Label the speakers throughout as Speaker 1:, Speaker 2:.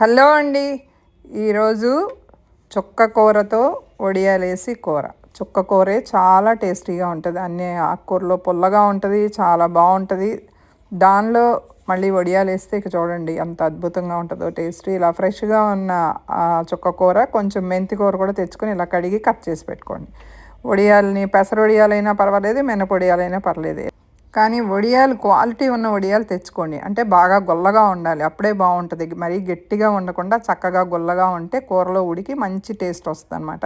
Speaker 1: Hello అండి. ఈరోజు చుక్క కూరతో వడియాలేసి కూర. చుక్క కూరే చాలా టేస్టీగా ఉంటుంది. అన్ని ఆకుకూరలో పుల్లగా ఉంటుంది చాలా బాగుంటుంది. దానిలో మళ్ళీ వడియాలు వేస్తే ఇక చూడండి అంత అద్భుతంగా ఉంటుందో టేస్టీ. ఇలా ఫ్రెష్గా ఉన్న చుక్క కూర కొంచెం మెంతి కూర కూడా తెచ్చుకొని ఇలా కడిగి కట్ చేసి పెట్టుకోండి. వడియాలని పెసర వడియాలైనా పర్వాలేదు మినపొడియాలైనా పర్లేదు. కానీ వడియాలు క్వాలిటీ ఉన్న వడియాలు తెచ్చుకోండి. అంటే బాగా గొల్లగా ఉండాలి. అప్పుడే బాగుంటుంది. మరీ గట్టిగా ఉండకుండా చక్కగా గొల్లగా ఉంటే కూరలో ఉడికి మంచి టేస్ట్ వస్తుంది అనమాట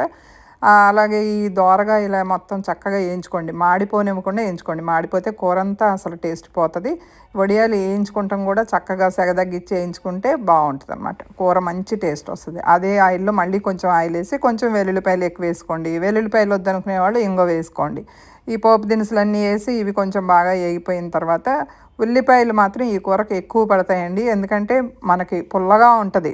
Speaker 1: అలాగే ఈ దోరగా ఇలా మొత్తం చక్కగా వేయించుకోండి. మాడిపోనివ్వకుండా వేయించుకోండి. మాడిపోతే కూర అంతా అసలు టేస్ట్ పోతుంది. వడియాలు వేయించుకుంటాం కూడా చక్కగా సెగదగ్గిచ్చి వేయించుకుంటే బాగుంటుంది అనమాట కూర మంచి టేస్ట్ వస్తుంది. అదే ఆయిల్లో మళ్ళీ కొంచెం ఆయిల్ వేసి కొంచెం వెల్లుల్లిపాయలు ఎక్కువ వేసుకోండి. వెల్లుల్లిపాయలు వద్దనుకునే వాళ్ళు ఇంగో వేసుకోండి. ఈ పోపు దినుసులన్నీ వేసి ఇవి కొంచెం బాగా వేగిపోయిన తర్వాత ఉల్లిపాయలు మాత్రం ఈ కూరకు ఎక్కువ పడతాయండి. ఎందుకంటే మనకి పుల్లగా ఉంటుంది.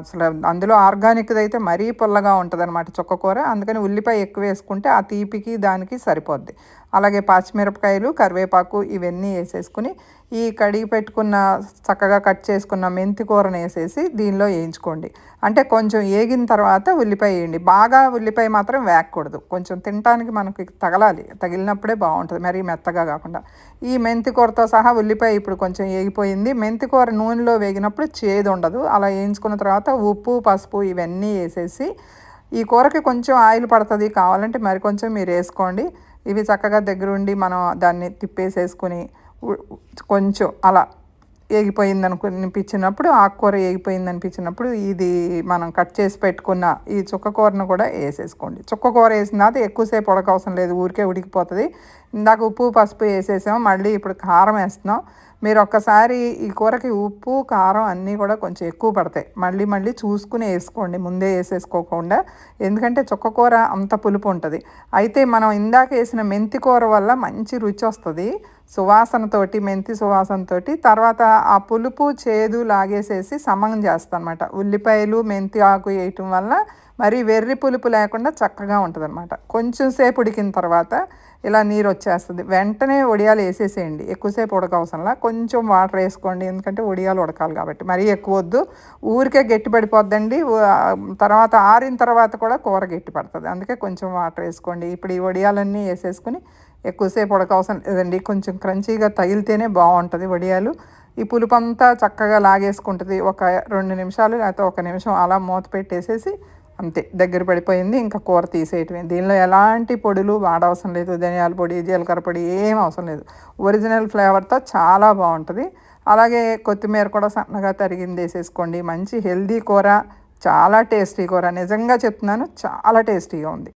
Speaker 1: అసలు అందులో ఆర్గానిక్ది అయితే మరీ పుల్లగా ఉంటుంది అనమాట చుక్క కూర. అందుకని ఉల్లిపాయ ఎక్కువ వేసుకుంటే ఆ తీపికి దానికి సరిపోద్ది. అలాగే పచ్చిమిరపకాయలు కరివేపాకు ఇవన్నీ వేసేసుకుని ఈ కడిగి పెట్టుకున్న చక్కగా కట్ చేసుకున్న మెంతి కూరను వేసేసి దీనిలో వేయించుకోండి. అంటే కొంచెం వేగిన తర్వాత ఉల్లిపాయ వేయండి. బాగా ఉల్లిపాయ మాత్రం వేగకూడదు. కొంచెం తినటానికి మనకి తగలాలి. తగిలినప్పుడే బాగుంటుంది. మరీ మెత్తగా కాకుండా. ఈ మెంతి కూరతో సహా ఉల్లిపాయ ఇప్పుడు కొంచెం వేగిపోయింది. మెంతి కూర నూనెలో వేగినప్పుడు చేదు ఉండదు అలా వేయించుకున్న తర్వాత ఉప్పు పసుపు ఇవన్నీ వేసేసి ఈ కూరకి కొంచెం ఆయిల్ పడుతుంది కావాలంటే మరి కొంచెం మీరు వేసుకోండి. ఇవి చక్కగా దగ్గరుండి మనం దాన్ని తిప్పేసేసుకుని కొంచెం అలా ఏగిపోయింది అనిపించినప్పుడు ఆకుకూర ఏగిపోయింది అనిపించినప్పుడు ఇది మనం కట్ చేసి పెట్టుకున్న ఈ చుక్క కూరను కూడా వేసేసుకోండి. చుక్క కూర వేసిన తర్వాత ఎక్కువసేపు ఉడకవసరం లేదు ఊరికే ఉడికిపోతుంది. ఇందాక ఉప్పు పసుపు వేసేసాము మళ్ళీ ఇప్పుడు కారం వేస్తున్నాం. మీరు ఒక్కసారి ఈ కూరకి ఉప్పు కారం అన్నీ కూడా కొంచెం ఎక్కువ పడతాయి. మళ్ళీ మళ్ళీ చూసుకుని వేసుకోండి. ముందే వేసేసుకోకుండా. ఎందుకంటే చుక్క కూర అంత పులుపు ఉంటుంది. అయితే మనం ఇందాక వేసిన మెంతి కూర వల్ల మంచి రుచి వస్తుంది. సువాసనతోటి మెంతి సువాసనతోటి తర్వాత ఆ పులుపు చేదు లాగేసేసి సమం చేస్తాను అనమాట ఉల్లిపాయలు మెంతి ఆకు వేయటం వల్ల మరి వెర్రి పులుపు లేకుండా చక్కగా ఉంటుంది అనమాట కొంచెం సేపు ఉడికిన తర్వాత ఇలా నీరు వచ్చేస్తుంది. వెంటనే వడియాలు వేసేసేయండి. ఎక్కువసేపు ఉడకవసరంలా. కొంచెం వాటర్ వేసుకోండి. ఎందుకంటే వడియాలు ఉడకాలి కాబట్టి. మరీ ఎక్కువ వద్దు. ఊరికే గట్టి పడిపోద్దండి. తర్వాత ఆరిన తర్వాత కూడా కూర గట్టి పడుతుంది. అందుకే కొంచెం వాటర్ వేసుకోండి. ఇప్పుడు ఈ వడియాలన్నీ వేసేసుకుని ఎక్కువసేపు ఉడకవసరం లేదండి. కొంచెం క్రంచీగా తగిలితేనే బాగుంటుంది వడియాలు ఈ పులుపు అంతా చక్కగా లాగేసుకుంటుంది. ఒక రెండు నిమిషాలు లేకపోతే ఒక నిమిషం అలా మూత పెట్టేసేసి అంతే దగ్గర పడిపోయింది ఇంకా కూర తీసేయటమే. దీనిలో ఎలాంటి పొడులు వాడవసరం లేదు. ధనియాల పొడి జీలకర్ర పొడి ఏం అవసరం లేదు. ఒరిజినల్ ఫ్లేవర్తో చాలా బాగుంటుంది. అలాగే కొత్తిమీర కూడా సన్నగా తరిగింది వేసేసుకోండి. మంచి హెల్దీ కూర చాలా టేస్టీ కూర. నిజంగా చెప్తున్నాను చాలా టేస్టీగా ఉంది.